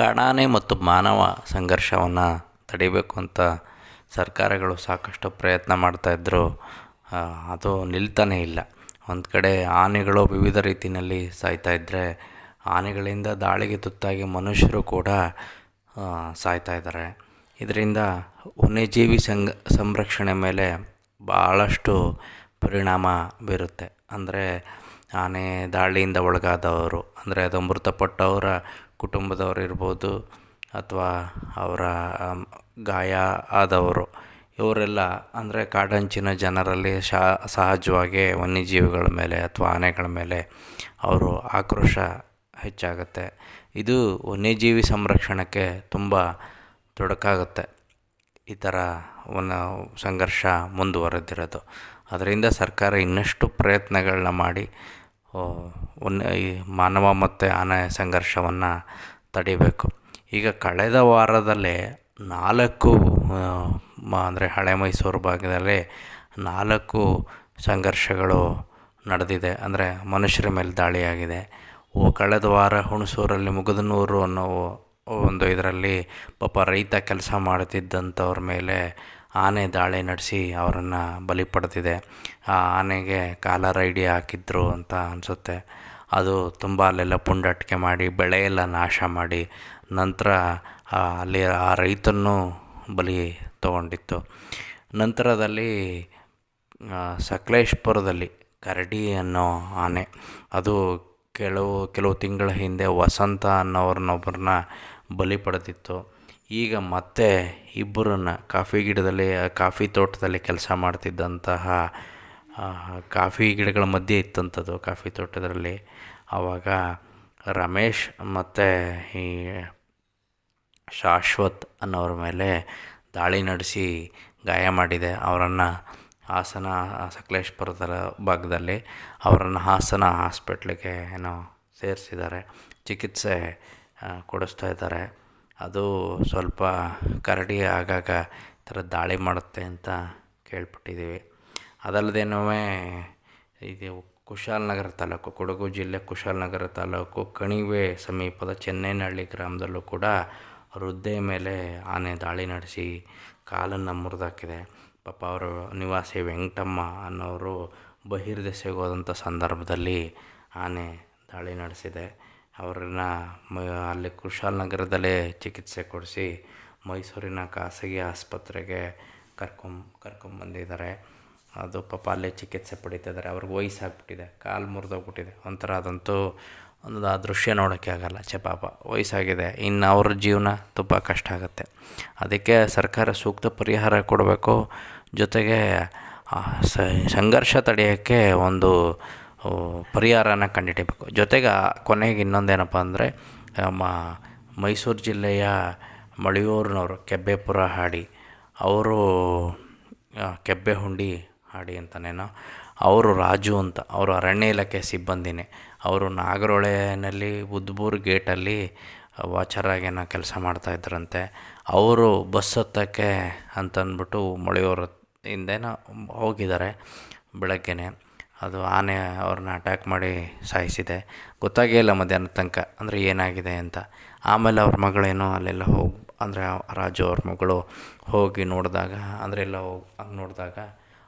ಕಾಡಾನೆ ಮತ್ತು ಮಾನವ ಸಂಘರ್ಷವನ್ನು ತಡಿಬೇಕು ಅಂತ ಸರ್ಕಾರಗಳು ಸಾಕಷ್ಟು ಪ್ರಯತ್ನ ಮಾಡ್ತಾಯಿದ್ರು ಅದು ನಿಲ್ತಾನೇ ಇಲ್ಲ. ಒಂದು ಕಡೆ ಆನೆಗಳು ವಿವಿಧ ರೀತಿಯಲ್ಲಿ ಸಾಯ್ತಾ ಇದ್ದರೆ ಆನೆಗಳಿಂದ ದಾಳಿಗೆ ತುತ್ತಾಗಿ ಮನುಷ್ಯರು ಕೂಡ ಸಾಯ್ತಾ ಇದ್ದಾರೆ ಇದರಿಂದ ವನ್ಯಜೀವಿ ಸಂಘ, ಸಂರಕ್ಷಣೆ ಮೇಲೆ ಭಾಳಷ್ಟು ಪರಿಣಾಮ ಬೀರುತ್ತೆ. ಅಂದರೆ ಆನೆ ದಾಳಿಯಿಂದ ಒಳಗಾದವರು, ಅಂದರೆ ಅದು ಮೃತಪಟ್ಟವರ ಕುಟುಂಬದವ್ರು ಇರ್ಬೋದು ಅಥವಾ ಅವರ ಗಾಯ ಆದವರು, ಇವರೆಲ್ಲ ಅಂದರೆ ಕಾಡಂಚಿನ ಜನರಲ್ಲಿ ಸಹಜವಾಗಿ ವನ್ಯಜೀವಿಗಳ ಮೇಲೆ ಅಥವಾ ಆನೆಗಳ ಮೇಲೆ ಅವರು ಆಕ್ರೋಶ ಹೆಚ್ಚಾಗುತ್ತೆ. ಇದು ವನ್ಯಜೀವಿ ಸಂರಕ್ಷಣಕ್ಕೆ ತುಂಬ ತೊಡಕಾಗುತ್ತೆ. ಈ ಥರ ವನ, ಸಂಘರ್ಷ ಮುಂದುವರೆದಿರೋದು. ಅದರಿಂದ ಸರ್ಕಾರ ಇನ್ನಷ್ಟು ಪ್ರಯತ್ನಗಳನ್ನ ಮಾಡಿ ಈ ಮಾನವ ಮತ್ತು ಆನೆ ಸಂಘರ್ಷವನ್ನು ತಡಿಬೇಕು. ಈಗ ಕಳೆದ ವಾರದಲ್ಲೇ ನಾಲ್ಕು ಮ, ಅಂದರೆ ಹಳೆ ಮೈಸೂರು ಭಾಗದಲ್ಲಿ ನಾಲ್ಕು ಸಂಘರ್ಷಗಳು ನಡೆದಿದೆ. ಅಂದರೆ ಮನುಷ್ಯರ ಮೇಲೆ ದಾಳಿಯಾಗಿದೆ. ಓ, ಕಳೆದ ವಾರ ಹುಣಸೂರಲ್ಲಿ ಮುಗದನೂರು ಅನ್ನೋ ಒಂದು ಇದರಲ್ಲಿ ಪಾಪ ರೈತ ಕೆಲಸ ಮಾಡ್ತಿದ್ದಂಥವ್ರ ಮೇಲೆ ಆನೆ ದಾಳಿ ನಡೆಸಿ ಅವರನ್ನು ಬಲಿ ಪಡೆದಿದೆ ಆ ಆನೆಗೆ ಕಾಲರ್ ಐಡಿ ಹಾಕಿದ್ರು ಅಂತ ಅನಿಸುತ್ತೆ. ಅದು ತುಂಬ ಅಲ್ಲೆಲ್ಲ ಪುಂಡಾಟಿಕೆ ಮಾಡಿ ಬೆಳೆ ಎಲ್ಲ ನಾಶ ಮಾಡಿ ನಂತರ ಅಲ್ಲಿ ಆ ರೈತನೂ ಬಲಿ ತಗೊಂಡಿತ್ತು. ನಂತರದಲ್ಲಿ ಸಕಲೇಶ್ಪುರದಲ್ಲಿ ಕರಡಿ ಅನ್ನೋ ಆನೆ, ಅದು ಕೆಲವು ಕೆಲವು ತಿಂಗಳ ಹಿಂದೆ ವಸಂತ ಅನ್ನೋರನ್ನೊಬ್ಬರನ್ನ ಬಲಿ ಪಡೆದಿತ್ತು. ಈಗ ಮತ್ತೆ ಇಬ್ಬರನ್ನ ಕಾಫಿ ಗಿಡದಲ್ಲಿ, ಕಾಫಿ ತೋಟದಲ್ಲಿ ಕೆಲಸ ಮಾಡ್ತಿದ್ದಂತಹ ಕಾಫಿ ಗಿಡಗಳ ಮಧ್ಯೆ ಇತ್ತಂಥದ್ದು ಕಾಫಿ ತೋಟದಲ್ಲಿ ಆವಾಗ ರಮೇಶ್ ಮತ್ತು ಈ ಶಾಶ್ವತ್ ಅನ್ನೋರ ಮೇಲೆ ದಾಳಿ ನಡೆಸಿ ಗಾಯ ಮಾಡಿದೆ. ಅವರನ್ನು ಹಾಸನ ಸಕಲೇಶ್ಪುರದ ಭಾಗದಲ್ಲಿ ಅವರನ್ನು ಹಾಸನ ಹಾಸ್ಪಿಟ್ಲಿಗೆ ಏನೋ ಸೇರಿಸಿದ್ದಾರೆ. ಚಿಕಿತ್ಸೆ ಕೊಡಿಸ್ತಾ ಇದ್ದಾರೆ. ಅದು ಸ್ವಲ್ಪ ಕರಡಿ ಆಗಾಗ ಈ ಥರ ದಾಳಿ ಮಾಡುತ್ತೆ ಅಂತ ಕೇಳ್ಪಟ್ಟಿದ್ದೀವಿ. ಅದಲ್ಲದೇನೂ ಇದು ಕುಶಾಲನಗರ ತಾಲೂಕು, ಕೊಡಗು ಜಿಲ್ಲೆ ಕುಶಾಲನಗರ ತಾಲೂಕು, ಕಣಿವೆ ಸಮೀಪದ ಚೆನ್ನೈನಹಳ್ಳಿ ಗ್ರಾಮದಲ್ಲೂ ಕೂಡ ವೃದ್ಧೆ ಮೇಲೆ ಆನೆ ದಾಳಿ ನಡೆಸಿ ಕಾಲನ್ನು ಮುರಿದಾಕಿದೆ. ಪಾಪ ಅವರು ನಿವಾಸಿ ವೆಂಕಟಮ್ಮ ಅನ್ನೋರು ಬಹಿರ್ದೆಸೆಗೆ ಹೋದಂಥ ಸಂದರ್ಭದಲ್ಲಿ ಆನೆ ದಾಳಿ ನಡೆಸಿದೆ. ಅವ್ರನ್ನ ಮ, ಅಲ್ಲಿ ಕುಶಾಲನಗರದಲ್ಲೇ ಚಿಕಿತ್ಸೆ ಕೊಡಿಸಿ ಮೈಸೂರಿನ ಖಾಸಗಿ ಆಸ್ಪತ್ರೆಗೆ ಕರ್ಕೊಂ ಕರ್ಕೊಂಬಂದಿದ್ದಾರೆ ಅದು ಪಾಪ ಅಲ್ಲೇ ಚಿಕಿತ್ಸೆ ಪಡೀತಿದ್ದಾರೆ. ಅವ್ರಿಗೆ ವಯಸ್ಸಾಗ್ಬಿಟ್ಟಿದೆ. ಕಾಲು ಮುರಿದೋಗ್ಬಿಟ್ಟಿದೆ. ಒಂಥರ ಅದಂತೂ ಒಂದು ಆ ದೃಶ್ಯ ನೋಡೋಕ್ಕೆ ಆಗಲ್ಲ ಚೆ ಪಾಪ. ವಯಸ್ಸಾಗಿದೆ. ಇನ್ನು ಅವ್ರ ಜೀವನ ತುಂಬ ಕಷ್ಟ ಆಗುತ್ತೆ. ಅದಕ್ಕೆ ಸರ್ಕಾರ ಸೂಕ್ತ ಪರಿಹಾರ ಕೊಡಬೇಕು. ಜೊತೆಗೆ ಸಂಘರ್ಷ ತಡೆಯೋಕ್ಕೆ ಒಂದು ಪರಿಹಾರನ ಕಂಡುಹಿಡಿಬೇಕು ಜೊತೆಗೆ ಕೊನೆಗೆ ಇನ್ನೊಂದೇನಪ್ಪ ಅಂದರೆ, ನಮ್ಮ ಮೈಸೂರು ಜಿಲ್ಲೆಯ ಮಳಿಯೂರಿನವರು ಕೆಬ್ಬೆಪುರ ಹಾಡಿ, ಅವರು ಕೆಬ್ಬೆ ಹುಂಡಿ ಹಾಡಿ ಅಂತನೇನೋ, ಅವರು ರಾಜು ಅಂತ, ಅವರು ಅರಣ್ಯ ಇಲಾಖೆ ಸಿಬ್ಬಂದಿನೇ. ಅವರು ನಾಗರಹೊಳೆಯಲ್ಲಿ ಉದ್ಬೂರ್ ಗೇಟಲ್ಲಿ ವಾಚರಾಗೇನೋ ಕೆಲಸ ಮಾಡ್ತಾಯಿದ್ರಂತೆ ಅವರು ಬಸ್ ಹತ್ತಕ್ಕೆ ಅಂತಂದ್ಬಿಟ್ಟು ಮೊಳೆಯೂರು ಹಿಂದೆನೋ ಹೋಗಿದ್ದಾರೆ ಬೆಳಗ್ಗೆನೇ. ಅದು ಆನೆ ಅವ್ರನ್ನ ಅಟ್ಯಾಕ್ ಮಾಡಿ ಸಾಯಿಸಿದೆ. ಗೊತ್ತಾಗೇ ಇಲ್ಲ ಮಧ್ಯಾಹ್ನದ ತನಕ, ಅಂದರೆ ಏನಾಗಿದೆ ಅಂತ. ಆಮೇಲೆ ಅವ್ರ ಮಗಳೇನೋ ಅಲ್ಲೆಲ್ಲ ಹೋಗಿ, ಅಂದರೆ ರಾಜು ಅವ್ರ ಮಗಳು ಹೋಗಿ ನೋಡಿದಾಗ, ಅಂದರೆ ಎಲ್ಲ ಹೋಗಿ, ಹಂಗೆ ನೋಡಿದಾಗ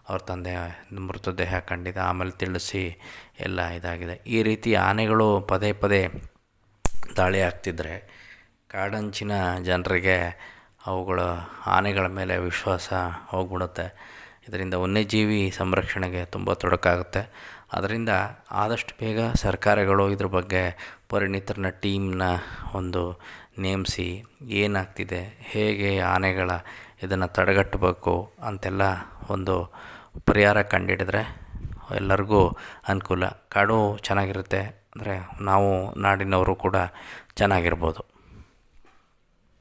ಅವ್ರ ತಂದೆ ಮೃತದೇಹ ಕಂಡಿದೆ. ಆಮೇಲೆ ತಿಳಿಸಿ ಎಲ್ಲ ಇದಾಗಿದೆ. ಈ ರೀತಿ ಆನೆಗಳು ಪದೇ ಪದೇ ದಾಳಿ ಆಗ್ತಿದ್ರೆ ಕಾಡಂಚಿನ ಜನರಿಗೆ ಅವುಗಳ ಆನೆಗಳ ಮೇಲೆ ವಿಶ್ವಾಸ ಹೋಗ್ಬಿಡುತ್ತೆ. ಇದರಿಂದ ವನ್ಯಜೀವಿ ಸಂರಕ್ಷಣೆಗೆ ತುಂಬ ತೊಡಕಾಗುತ್ತೆ. ಅದರಿಂದ ಆದಷ್ಟು ಬೇಗ ಸರ್ಕಾರಗಳು ಇದ್ರ ಬಗ್ಗೆ ಪರಿಣಿತರನ್ನ ಟೀಮ್ನ ಒಂದು ನೇಮಿಸಿ ಏನಾಗ್ತಿದೆ, ಹೇಗೆ ಆನೆಗಳ ಇದನ್ನು ತಡೆಗಟ್ಟಬೇಕು ಅಂತೆಲ್ಲ ಒಂದು ಪರಿಹಾರ ಕಂಡಿಡಿದ್ರೆ ಎಲ್ಲರಿಗೂ ಅನುಕೂಲ. ಕಾಡು ಚೆನ್ನಾಗಿರುತ್ತೆ, ಅಂದರೆ ನಾವು ನಾಡಿನವರು ಕೂಡ ಚೆನ್ನಾಗಿರ್ಬೋದು.